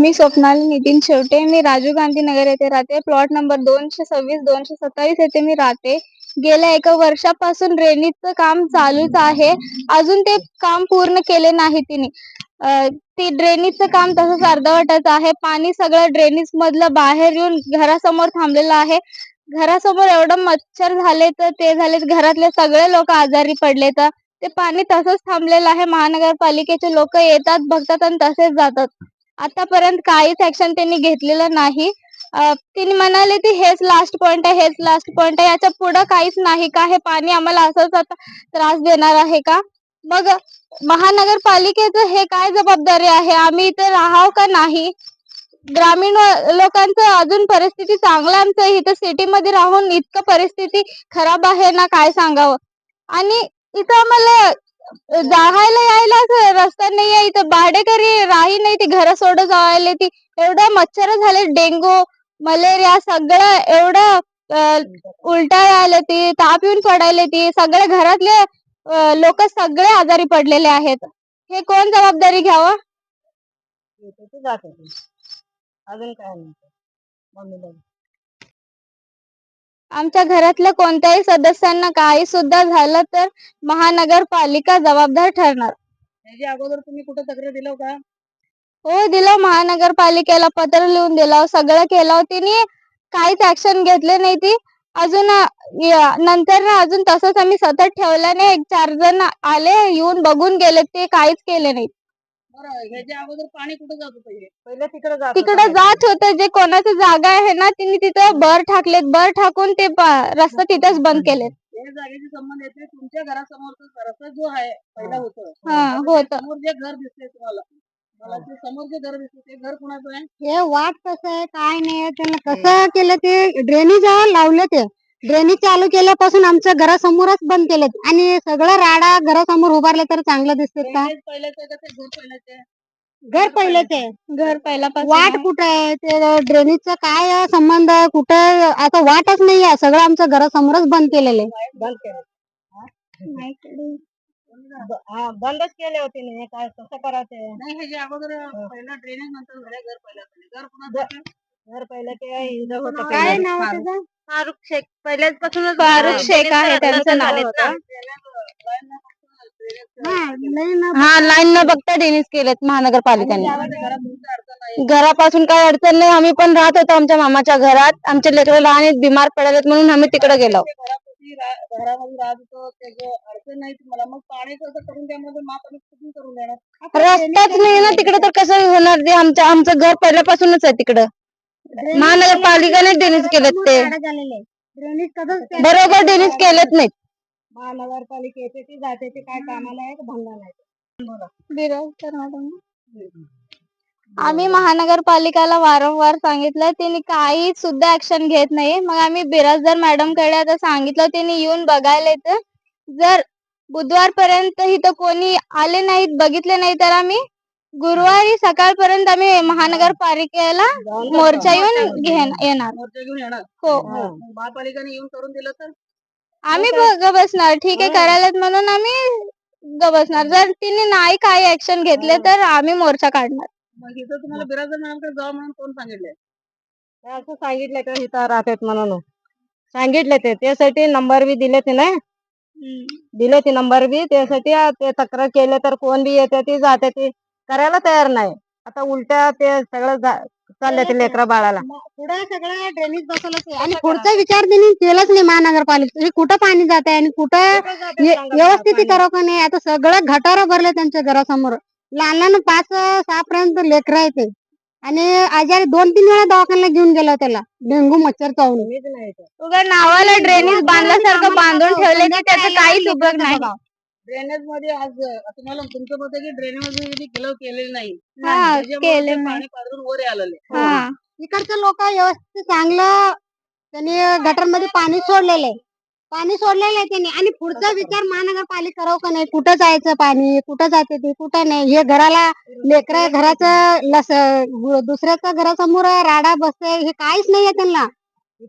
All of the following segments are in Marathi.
मी स्वप्नाली नितीन शेवटे मी राजीव गांधी नगर येथे राहते. प्लॉट नंबर दोनशे सव्वीस दोनशे सत्तावीस येथे मी राहते. गेल्या एका वर्षापासून ड्रेनेजचं काम चालूच आहे. अजून ते काम पूर्ण केले नाही तिने. ती ड्रेनेजचं काम तसंच अर्धवटच आहे. पाणी सगळं ड्रेनेज मधलं बाहेर येऊन घरासमोर थांबलेलं आहे. घरासमोर एवढं मच्छर झाले तर ते झाले घरातले सगळे लोक आजारी पडले तर. ते पाणी तसंच थांबलेलं आहे. महानगरपालिकेचे लोक येतात बघतात आणि तसेच जातात. आतापर्यंत काहीच ऍक्शन त्यांनी घेतलेलं नाही. तिने म्हणाले की हेच लास्ट पॉइंट आहे हेच लास्ट पॉइंट आहे. याच्या पुढं काहीच नाही का? हे पाणी आम्हाला असंच आता त्रास देणार आहे का? मग महानगरपालिकेचं हे काय जबाबदारी आहे? आम्ही इथे राहाव का नाही? ग्रामीण लोकांचं अजून परिस्थिती चांगलं आमचं इथं सिटीमध्ये राहून इतकं परिस्थिती खराब आहे ना? काय सांगावं? आणि इथं आम्हाला जायला यायला रस्ता नाही इथं भाडेकरी राही नाही ती घर सोडून जायला ती. एवढं मच्छर झाले डेंगू मलेरिया सगळं एवढं अं, उलट्या आले ती ताप येऊन पडायले ती. सगळे घरातले लोक सगळे आजारी पडलेले आहेत. हे कोण जबाबदारी घ्यावं? अजून काय नाही. आमच्या घरातल्या कोणत्याही सदस्यांना काही सुद्धा झालं तर महानगरपालिका जबाबदार ठरणार. त्याच्या अगोदर तुम्ही कुठं तक्रार दिलं का हो दिलं. महानगरपालिकेला पत्र लिहून दिलं. सगळं केलं तिने काहीच ऍक्शन घेतले नाही ती. अजून या- नंतर ना अजून तसंच आम्ही सतत ठेवलं नाही. एक चार जण आले येऊन बघून गेले. ते काहीच केले नाही बरं ह्याच्या अगोदर पाणी कुठं जात होतं हे? पहिले तिकडे जात तिकडे होतं. जात होतं. जे कोणाची जागा आहे ना तिने तिथं बर टाकलेत. बर टाकून ते प- रस्ता तिथेच बंद केलेत. या जागेचे संबंध येते तुमच्या घरासमोरचा रस्ता जो आहे पहिला होतं हा होतं समोर जे घर दिसते तुम्हाला मला ते समोर जे घर दिसते ते घर कुणाचं आहे? हे वाट कसं आहे काय नाही त्याला कसं केलं ते ड्रेनेज लावले ते. ड्रेनेज चालू केल्यापासून आमच्या घरासमोरच बंद केलेत आणि सगळं राडा घरासमोर उभारले तर चांगलं दिसते का? पहिल्याचं आहे का ते घर पहिल्याचं घर पहिले ते. घर वाट आहे. कुठं आहे? ते ड्रेनेजचा काय आहे संबंध आहे? कुठं आता वाटच नाही आहे सगळं आमच्या घरासमोरच बंद केलेलं आहे. बंद केलं. हा? बंदच केले होते ना. हे काय कसं करायचं? नाही ह्याच्या अगोदर पहिला ड्रेनेज नंतर झाले. घर पहिला घर आहे? घर पहिलं ते इथं होतं काय पहिलं. नाव फारुख. त्याचं? फारुख शेख. पहिल्यापासूनच फारुख शेख आहे. त्यांचं नाव हा, नाही ना. हा लाईन न बघता ड्रेनेज केलेत महानगरपालिकेने. नाही घरापासून काही अडचण नाही आम्ही पण राहत होतो आमच्या मामाच्या घरात. आमचे लेकरं लहान आहेत बिमार पडलेत म्हणून आम्ही तिकडे गेलो. नाही देणार? रस्ताच नाही ना तिकडे तर कसं होणार ते? आमचं आमचं घर पहिल्यापासूनच आहे तिकडं. महानगरपालिकेने ड्रेनेज केलेत ते. बरोबर ड्रेनेज केलेत नाहीत महानगरपालिकेचे ते जाते ते काय कामाला आहे का धंदा नाही आम्ही महानगरपालिकाला वारंवार सांगितलं त्यांनी काही सुद्धा ऍक्शन घेत नाही. मग आम्ही बिराजदार मॅडमकडे आता सांगितलं त्यांनी येऊन बघायला येतं जर बुधवारपर्यंत इथं कोणी आले नाहीत बघितले नाही तर आम्ही गुरुवारी सकाळपर्यंत आम्ही महानगरपालिकेला मोर्चा येऊन घेण येणार. मोर्चा घेऊन येणार. हो. मग महापालिकेने येऊन करून दिलं तर? आम्ही ग बसणार ठीक आहे हो. करायलात म्हणून आम्ही ग बसणार जर तिने नाही काही ऍक्शन घेतले तर आम्ही मोर्चा काढणार. मग इथं तुम्हाला बिराजदार मॅडमकडे जावं म्हणून कोण सांगितलंय? असं सांगितलं का? इथं राहतात म्हणून. सांगितले ते. त्यासाठी नंबर बी दिले ते ना दिले ते नंबर बी. त्यासाठी आ- ते तक्रार केले तर कोण बी येते ते जाते ते. करायला तयार नाही. आता उलट्या ते सगळं जा- चाललंय ते लेकरा बाळाला. पुढे सगळं ड्रेनेज बसवलंच आहे. आणि पुढचा विचार त्यांनी केलाच नाही महानगरपालिका हे कुठं पाणी जात आहे आणि कुठं ये- व्यवस्थित करावं का नाही? आता सगळं गटार भरले त्यांच्या घरासमोर. लहान लहान पाच सहा पर्यंत लेकर आहे ते. आणि आजारी दोन तीन वेळा दवाखान्याला घेऊन गेलो त्याला. डेंगू मच्छर चावून. उगा नावाला ड्रेनेज बांधल्यासारखं बांधून ठेवले की त्याचं काहीच उपयोग नाही. ड्रेनेजमध्ये आज तुम्हाला तुमचं मत आहे की ड्रेनेजमध्ये गिलव केलेली नाही. हा त्याच्यामुळे केले नाही. पाणी पाडून वर आलेले हा. इकडचे लोक व्यवस्थित चांगलं त्यांनी गटरमध्ये पाणी सोडलेलं आहे. पाणी सोडलेलं आहे त्यांनी. आणि पुढचा विचार महानगरपालिका करावं का नाही? कुठं जायचं पाणी? कुठं जाते ते? कुठं नाही? हे घराला लेकरा घराचं लस दुसऱ्याच्या घरासमोर राडा बसते हे काहीच नाहीये त्यांना.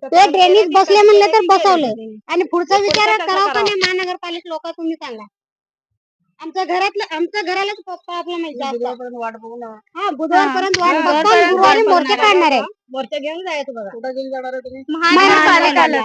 ते ड्रेनेज बसले म्हणले तर बसवले आणि पुढचा विचार करावं का नाही? महानगरपालिका लोक तुम्ही सांगा. आमच्या घरातलं आमच्या घरालाच प्रॉब्लेम आहे जास्त. बुधवारपर्यंत वाट बघू ना हा बुधवारपर्यंत वाट बघतो गुरुवारी मोर्चा. काढणार आहे. मोर्चा घेऊन जायचं बघा. कुठं घेऊन जाणार आहे तुम्ही? महानगरपालिकाला.